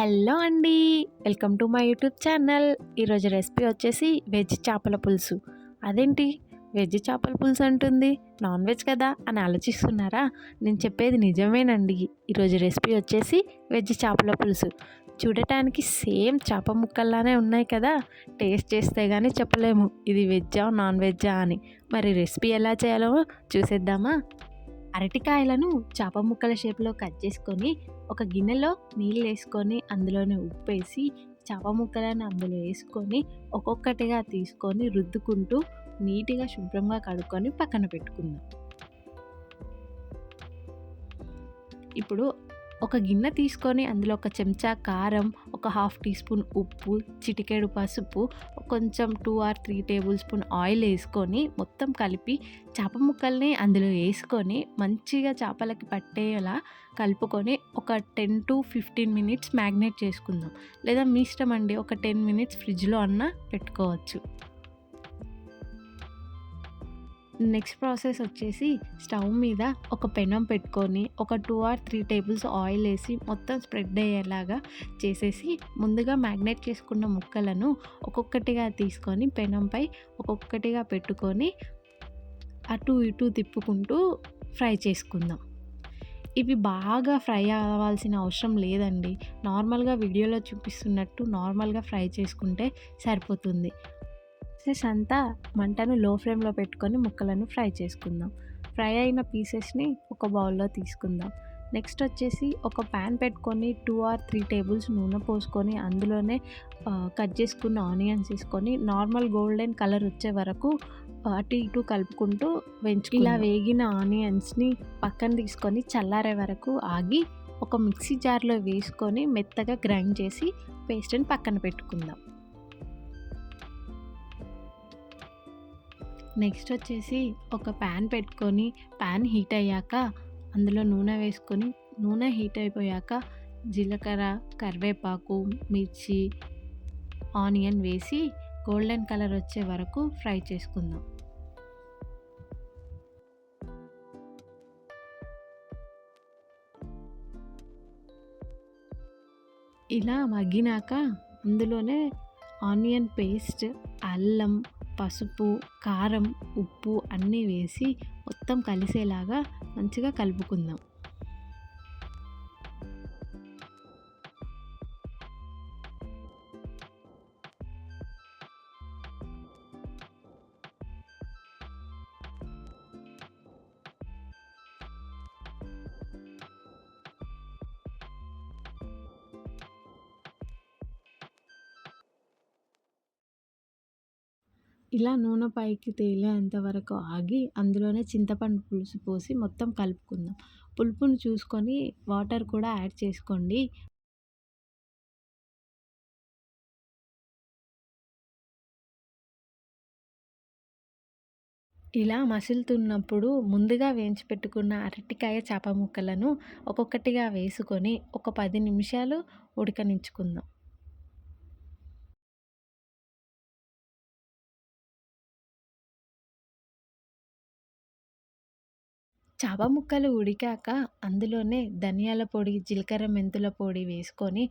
Hello అండి. Welcome to my YouTube channel. ఈరోజు recipe వచ్చేసి వెజ్ చేపల పులుసు. అదేంటి? వెజ్ చేపల పులుసు అంటుంది. నాన్ వెజ్ కదా అని ఆలోచిస్తున్నారా? నేను చెప్పేది నిజమేనండి. ఈరోజు రెసిపీ వచ్చేసి వెజ్ చేపల పులుసు. చూడటానికి సేమ్ చేప ముక్కల్లానే ఉన్నాయి కదా? టేస్ట్ చేస్తే కానీ చెప్పలేము. ఇది వెజ్జా నాన్ వెజ్జా అని. మరి రెసిపీ ఎలా చేయాలో చూసేద్దామా? అరటికాయలను చేప ముక్కల షేప్లో కట్ చేసుకొని ఒక గిన్నెలో నీళ్ళు వేసుకొని అందులోనే ఉప్పు వేసి చేప ముక్కలను అందులో వేసుకొని ఒక్కొక్కటిగా తీసుకొని రుద్దుకుంటూ నీట్గా శుభ్రంగా కడుక్కొని పక్కన పెట్టుకుందాం. ఇప్పుడు ఒక గిన్నె తీసుకొని అందులో ఒక చెంచా కారం ఒక హాఫ్ టీ స్పూన్ ఉప్పు చిటికెడు పసుపు కొంచెం two or three tablespoon oil వేసుకొని మొత్తం కలిపి చేప ముక్కల్ని అందులో వేసుకొని మంచిగా చేపలకి పట్టేలా కలుపుకొని ఒక ten to fifteen minutes marinate చేసుకుందాం. లేదా మీ ఇష్టం అండి ఒక టెన్ మినిట్స్ ఫ్రిడ్జ్లో అన్న పెట్టుకోవచ్చు. నెక్స్ట్ ప్రాసెస్ వచ్చేసి స్టవ్ మీద ఒక పెనం పెట్టుకొని ఒక two or three tables oil వేసి మొత్తం స్ప్రెడ్ అయ్యేలాగా చేసేసి ముందుగా మ్యాగ్నేట్ చేసుకున్న ముక్కలను ఒక్కొక్కటిగా తీసుకొని పెనంపై ఒక్కొక్కటిగా పెట్టుకొని అటు ఇటు తిప్పుకుంటూ ఫ్రై చేసుకుందాం. ఇవి బాగా ఫ్రై అవ్వాల్సిన అవసరం లేదండి. నార్మల్గా వీడియోలో చూపిస్తున్నట్టు నార్మల్గా ఫ్రై చేసుకుంటే సరిపోతుంది. పీసెస్ అంతా మంటను లో ఫ్లేమ్లో పెట్టుకొని ముక్కలను ఫ్రై చేసుకుందాం. ఫ్రై అయిన పీసెస్ని ఒక బౌల్లో తీసుకుందాం. నెక్స్ట్ వచ్చేసి ఒక ప్యాన్ పెట్టుకొని టూ ఆర్ త్రీ టేబుల్స్ నూనె పోసుకొని అందులోనే కట్ చేసుకున్న ఆనియన్స్ తీసుకొని నార్మల్ గోల్డెన్ కలర్ వచ్చే వరకు అటు ఇటు కలుపుకుంటూ వెంచు ఇలా వేగిన ఆనియన్స్ని పక్కన తీసుకొని చల్లారే వరకు ఆగి ఒక మిక్సీ జార్లో వేసుకొని మెత్తగా గ్రైండ్ చేసి పేస్ట్ని పక్కన పెట్టుకుందాం. నెక్స్ట్ వచ్చేసి ఒక ప్యాన్ పెట్టుకొని ప్యాన్ హీట్ అయ్యాక అందులో నూనె వేసుకొని నూనె హీట్ అయిపోయాక జీలకర్ర కరివేపాకు మిర్చి ఆనియన్ వేసి గోల్డెన్ కలర్ వచ్చే వరకు ఫ్రై చేసుకుందాం. ఇలా మగ్గినాక అందులోనే ఆనియన్ పేస్ట్ అల్లం పసుపు కారం ఉప్పు అన్నీ వేసి మొత్తం కలిసేలాగా మంచిగా కలుపుకుందాం. ఇలా నూనె పైకి తేలేంత వరకు ఆగి అందులోనే చింతపండు పులుసు పోసి మొత్తం కలుపుకుందాం. పులుపుని చూసుకొని వాటర్ కూడా యాడ్ చేసుకోండి. ఇలా మసులుతున్నప్పుడు ముందుగా వేయించి పెట్టుకున్న అరటికాయ చేప ముక్కలను ఒక్కొక్కటిగా వేసుకొని ఒక పది నిమిషాలు ఉడకనించుకుందాం చాప ముక్కలు ఉడికాక అందులోనే ధనియాల పొడి జీలకర్ర మెంతుల పొడి వేసుకొని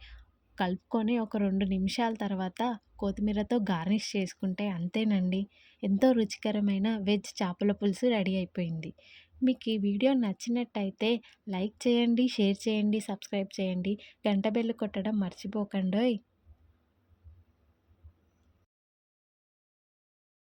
కలుపుకొని ఒక రెండు నిమిషాల తర్వాత కొత్తిమీరతో గార్నిష్ చేసుకుంటే అంతేనండి. ఎంతో రుచికరమైన వెజ్ చేపల పులుసు రెడీ అయిపోయింది. మీకు ఈ వీడియో నచ్చినట్టయితే లైక్ చేయండి షేర్ చేయండి సబ్స్క్రైబ్ చేయండి. గంట బెల్లు కొట్టడం మర్చిపోకండి